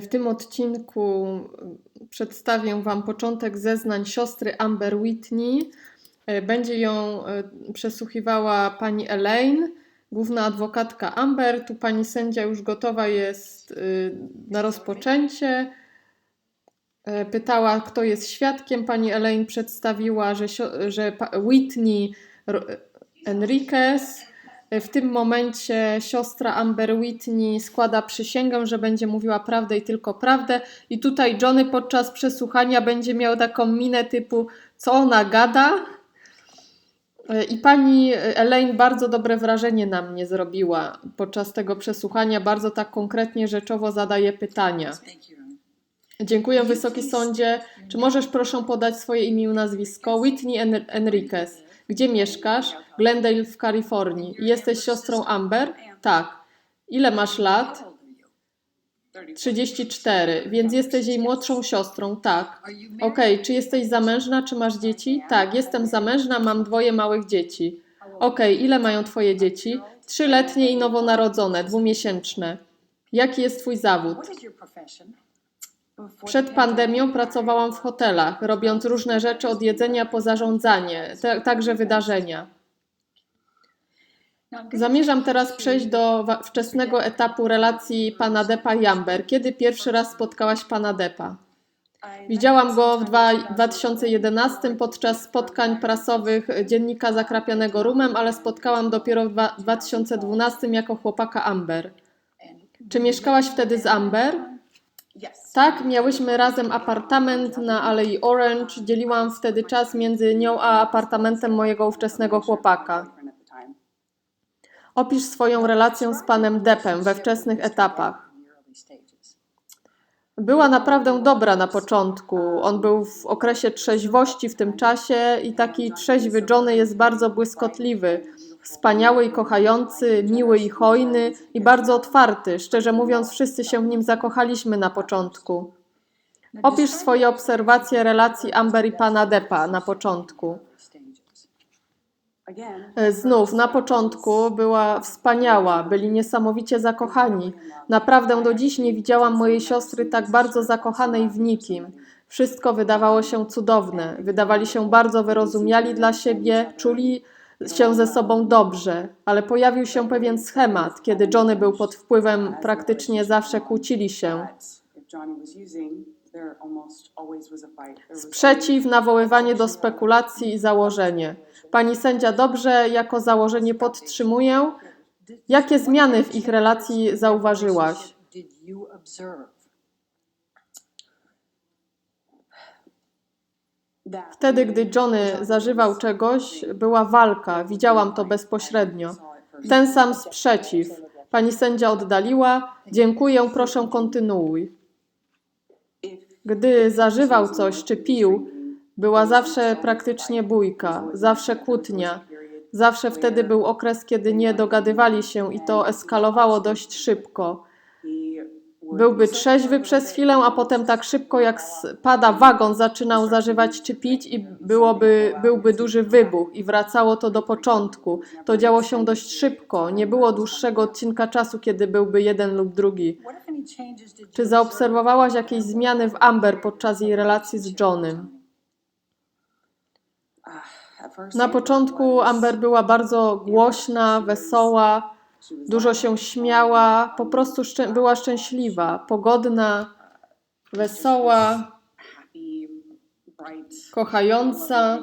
W tym odcinku przedstawię Wam początek zeznań siostry Amber Whitney. Będzie ją e, przesłuchiwała pani Elaine, główna adwokatka Amber. Tu pani sędzia już gotowa jest y, na rozpoczęcie. E, Pytała, kto jest świadkiem. Pani Elaine przedstawiła, że, że Whitney Enriquez. W tym momencie siostra Amber Whitney składa przysięgę, że będzie mówiła prawdę i tylko prawdę. I tutaj Johnny podczas przesłuchania będzie miał taką minę typu, co ona gada. I pani Elaine bardzo dobre wrażenie na mnie zrobiła podczas tego przesłuchania. Bardzo tak konkretnie, rzeczowo zadaje pytania. Dziękuję Wysoki Sądzie. Czy możesz proszę podać swoje imię i nazwisko? Whitney En- Enriquez. Gdzie mieszkasz? Glendale w Kalifornii. Jesteś siostrą Amber? Tak. Ile masz lat? How old are you? 34, więc jesteś jej młodszą siostrą, tak. Okej, czy jesteś zamężna, czy masz dzieci? Tak, jestem zamężna, mam dwoje małych dzieci. Okej, ile mają twoje dzieci? Trzyletnie i nowonarodzone, dwumiesięczne. Jaki jest twój zawód? Przed pandemią pracowałam w hotelach, robiąc różne rzeczy od jedzenia po zarządzanie, te, także wydarzenia. Zamierzam teraz przejść do wczesnego etapu relacji pana Depa i Amber. Kiedy pierwszy raz spotkałaś pana Depa? Widziałam go w dwa- 2011 podczas spotkań prasowych dziennika zakrapianego rumem, ale spotkałam dopiero w dwa- 2012 jako chłopaka Amber. Czy mieszkałaś wtedy z Amber? Yes. Tak, miałyśmy razem apartament na Alei Orange. Dzieliłam wtedy czas między nią a apartamentem mojego ówczesnego chłopaka. Opisz swoją relację z panem Deppem we wczesnych etapach. Była naprawdę dobra na początku. On był w okresie trzeźwości w tym czasie i taki trzeźwy Johnny jest bardzo błyskotliwy. Wspaniały i kochający, miły i hojny i bardzo otwarty. Szczerze mówiąc, wszyscy się w nim zakochaliśmy na początku. Opisz swoje obserwacje relacji Amber i pana Deppa na początku. Znów, na początku była wspaniała, byli niesamowicie zakochani. Naprawdę do dziś nie widziałam mojej siostry tak bardzo zakochanej w nikim. Wszystko wydawało się cudowne, wydawali się bardzo wyrozumiali dla siebie, czuli się ze sobą dobrze, ale pojawił się pewien schemat. Kiedy Johnny był pod wpływem, praktycznie zawsze kłócili się. Sprzeciw, nawoływanie do spekulacji i założenie. Pani sędzia dobrze jako założenie podtrzymuję. Jakie zmiany w ich relacji zauważyłaś? Wtedy, gdy Johnny zażywał czegoś, była walka, widziałam to bezpośrednio. Ten sam sprzeciw. Pani sędzia oddaliła. Dziękuję, proszę kontynuuj. Gdy zażywał coś czy pił, była zawsze praktycznie bójka, zawsze kłótnia. Zawsze wtedy był okres, kiedy nie dogadywali się i to eskalowało dość szybko. Byłby trzeźwy przez chwilę, a potem tak szybko jak spada wagon zaczynał zażywać czy pić i byłoby, byłby duży wybuch i wracało to do początku. To działo się dość szybko, nie było dłuższego odcinka czasu, kiedy byłby jeden lub drugi. Czy zaobserwowałaś jakieś zmiany w Amber podczas jej relacji z Johnem? Na początku Amber była bardzo głośna, wesoła, dużo się śmiała, po prostu szczę- była szczęśliwa, pogodna, wesoła, kochająca.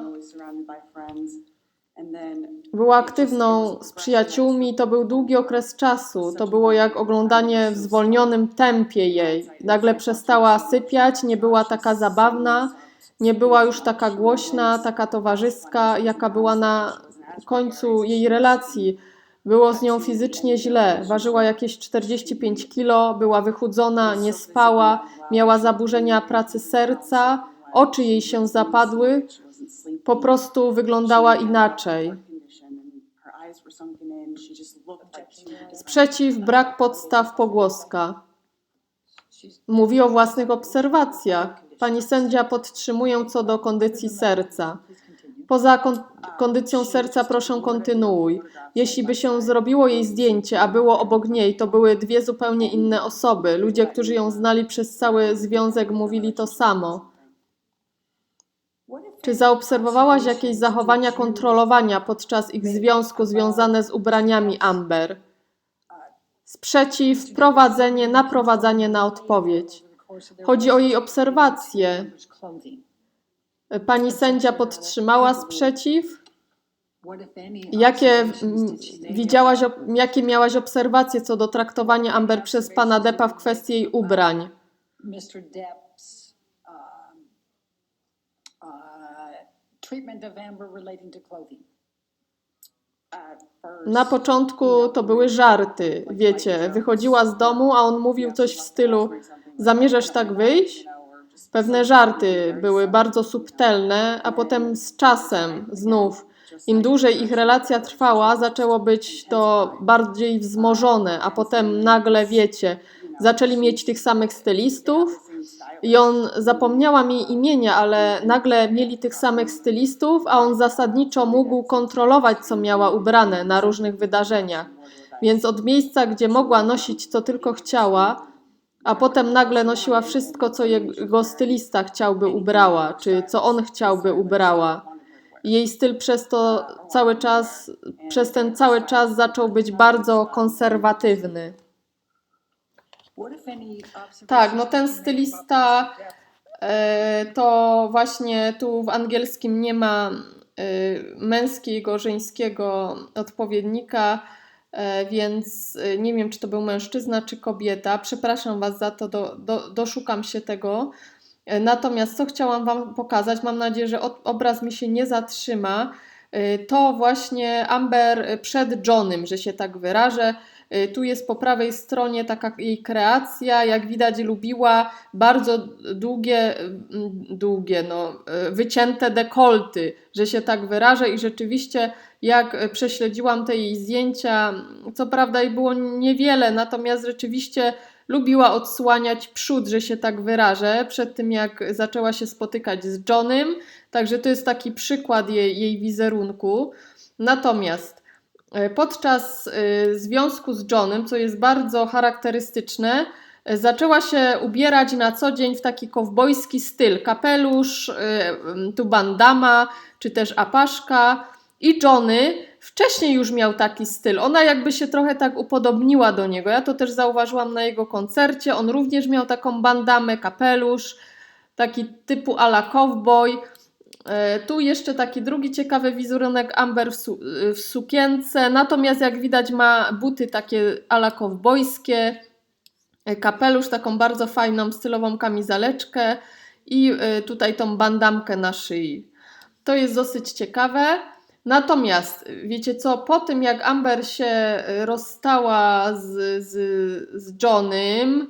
Była aktywną z przyjaciółmi, to był długi okres czasu. To było jak oglądanie w zwolnionym tempie jej. Nagle przestała sypiać, nie była taka zabawna, nie była już taka głośna, taka towarzyska, jaka była na końcu jej relacji. Było z nią fizycznie źle. Ważyła jakieś 45 kilo, była wychudzona, nie spała, miała zaburzenia pracy serca, oczy jej się zapadły, po prostu wyglądała inaczej. Sprzeciw, brak podstaw, pogłoska. Mówi o własnych obserwacjach. Pani sędzia podtrzymuje co do kondycji serca. Poza kon- kondycją serca proszę kontynuuj. Jeśli by się zrobiło jej zdjęcie, a było obok niej, to były dwie zupełnie inne osoby. Ludzie, którzy ją znali przez cały związek, mówili to samo. Czy zaobserwowałaś jakieś zachowania kontrolowania podczas ich związku związane z ubraniami Amber? Sprzeciw, wprowadzenie, naprowadzanie na odpowiedź. Chodzi o jej obserwacje. Pani sędzia podtrzymała sprzeciw? Jakie widziałaś, jakie miałaś obserwacje co do traktowania Amber przez pana Deppa w kwestii jej ubrań? Um, uh, clothing. Na początku to były żarty, wiecie, wychodziła z domu, a on mówił coś w stylu zamierzasz tak wyjść? Pewne żarty były bardzo subtelne, a potem z czasem znów, im dłużej ich relacja trwała, zaczęło być to bardziej wzmożone, a potem nagle, wiecie, zaczęli mieć tych samych stylistów i on zapomniałam jej imienia, ale nagle mieli tych samych stylistów, a on zasadniczo mógł kontrolować, co miała ubrane na różnych wydarzeniach. Więc od miejsca, gdzie mogła nosić co tylko chciała, a potem nagle nosiła wszystko, co jego stylista chciałby ubrała, czy co on chciałby ubrała. Jej styl przez to cały czas, przez ten cały czas zaczął być bardzo konserwatywny. Tak, no ten stylista e, to właśnie tu w angielskim nie ma e, męskiego, żeńskiego odpowiednika, więc e, nie wiem, czy to był mężczyzna, czy kobieta. Przepraszam Was za to, do, do, doszukam się tego. E, Natomiast co chciałam Wam pokazać, mam nadzieję, że obraz mi się nie zatrzyma, e, to właśnie Amber przed Johnem, że się tak wyrażę. E, Tu jest po prawej stronie taka jej kreacja, jak widać lubiła bardzo długie, mm, długie, no, e, wycięte dekolty, że się tak wyrażę. I rzeczywiście jak prześledziłam te jej zdjęcia, co prawda ich było niewiele, natomiast rzeczywiście lubiła odsłaniać przód, że się tak wyrażę, przed tym jak zaczęła się spotykać z Johnem, także to jest taki przykład jej, jej wizerunku. Natomiast podczas e, związku z Johnem, co jest bardzo charakterystyczne, e, zaczęła się ubierać na co dzień w taki kowbojski styl. Kapelusz, e, tu bandama, czy też apaszka. I Johnny wcześniej już miał taki styl. Ona jakby się trochę tak upodobniła do niego. Ja to też zauważyłam na jego koncercie. On również miał taką bandamę, kapelusz, taki typu ala cowboy. E, Tu jeszcze taki drugi ciekawy wizerunek Amber w, su- w sukience, natomiast jak widać ma buty takie ala kowbojskie, e, kapelusz, taką bardzo fajną stylową kamizeleczkę i e, tutaj tą bandamkę na szyi. To jest dosyć ciekawe. Natomiast wiecie co, po tym jak Amber się e, rozstała z, z, z Johnem,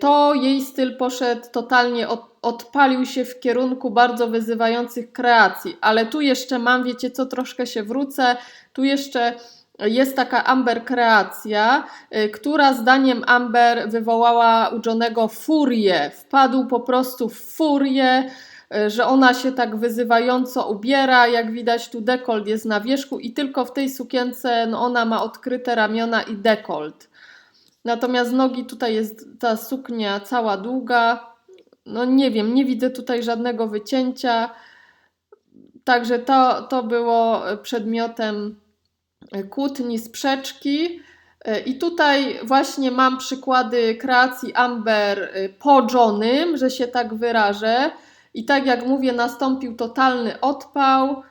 to jej styl poszedł totalnie, od, odpalił się w kierunku bardzo wyzywających kreacji. Ale tu jeszcze mam, wiecie co, troszkę się wrócę. Tu jeszcze jest taka Amber kreacja, y, która zdaniem Amber wywołała u Johnego furię. Wpadł po prostu w furię, y, że ona się tak wyzywająco ubiera. Jak widać, tu dekolt jest na wierzchu i tylko w tej sukience no ona ma odkryte ramiona i dekolt. Natomiast nogi tutaj jest ta suknia cała długa. No nie wiem, nie widzę tutaj żadnego wycięcia. Także to, to było przedmiotem kłótni, sprzeczki. I tutaj właśnie mam przykłady kreacji Amber po Johnym, że się tak wyrażę. I tak jak mówię, nastąpił totalny odpał.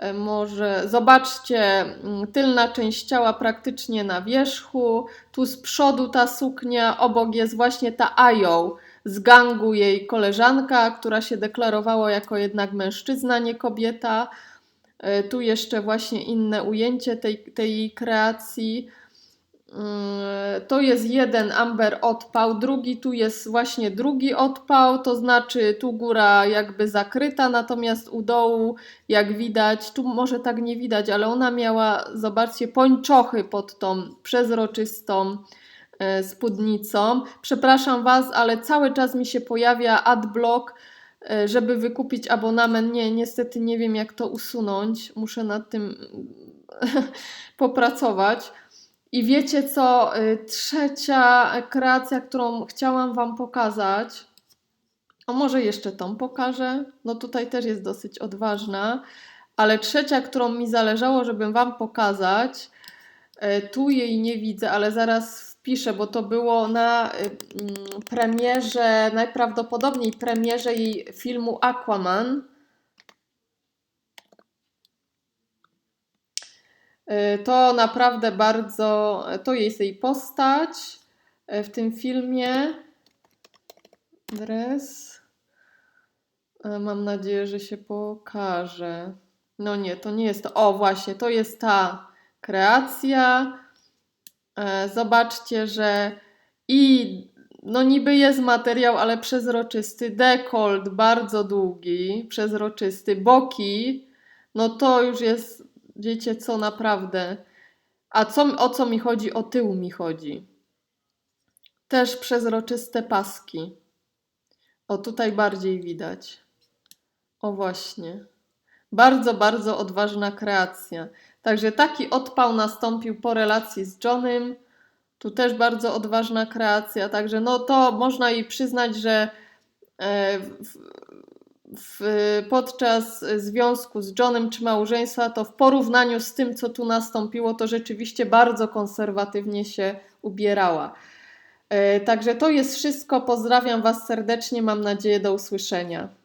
E, Może zobaczcie, mm, tylna część ciała praktycznie na wierzchu. Tu z przodu ta suknia, obok jest właśnie ta Ają z gangu jej koleżanka, która się deklarowała jako jednak mężczyzna, nie kobieta. E, Tu jeszcze właśnie inne ujęcie tej, tej kreacji. Mm, To jest jeden Amber odpał, drugi tu jest właśnie drugi odpał, to znaczy tu góra jakby zakryta, natomiast u dołu jak widać, tu może tak nie widać, ale ona miała, zobaczcie, pończochy pod tą przezroczystą e, spódnicą. Przepraszam Was, ale cały czas mi się pojawia adblock, e, żeby wykupić abonament. Nie, niestety nie wiem, jak to usunąć. Muszę nad tym popracować. I wiecie co? Y, Trzecia kreacja, którą chciałam Wam pokazać. A może jeszcze tą pokażę? No tutaj też jest dosyć odważna. Ale trzecia, którą mi zależało, żebym Wam pokazać, e, tu jej nie widzę, ale zaraz wpiszę, bo to było na y, mm, premierze, najprawdopodobniej premierze jej filmu Aquaman. To naprawdę bardzo, to jest jej postać e, w tym filmie. Dres. E, Mam nadzieję, że się pokaże. No nie, to nie jest to. O, właśnie, to jest ta kreacja. E, Zobaczcie, że i no niby jest materiał, ale przezroczysty. Dekolt bardzo długi, przezroczysty. Boki, no to już jest, wiecie co, naprawdę. A co, o co mi chodzi? O tył mi chodzi. Też przezroczyste paski. O, tutaj bardziej widać. O właśnie. Bardzo, bardzo odważna kreacja. Także taki odpał nastąpił po relacji z Johnem. Tu też bardzo odważna kreacja. Także no to można jej przyznać, że e, w, podczas związku z Johnem czy małżeństwa, to w porównaniu z tym, co tu nastąpiło, to rzeczywiście bardzo konserwatywnie się ubierała. E, Także to jest wszystko. Pozdrawiam Was serdecznie. Mam nadzieję do usłyszenia.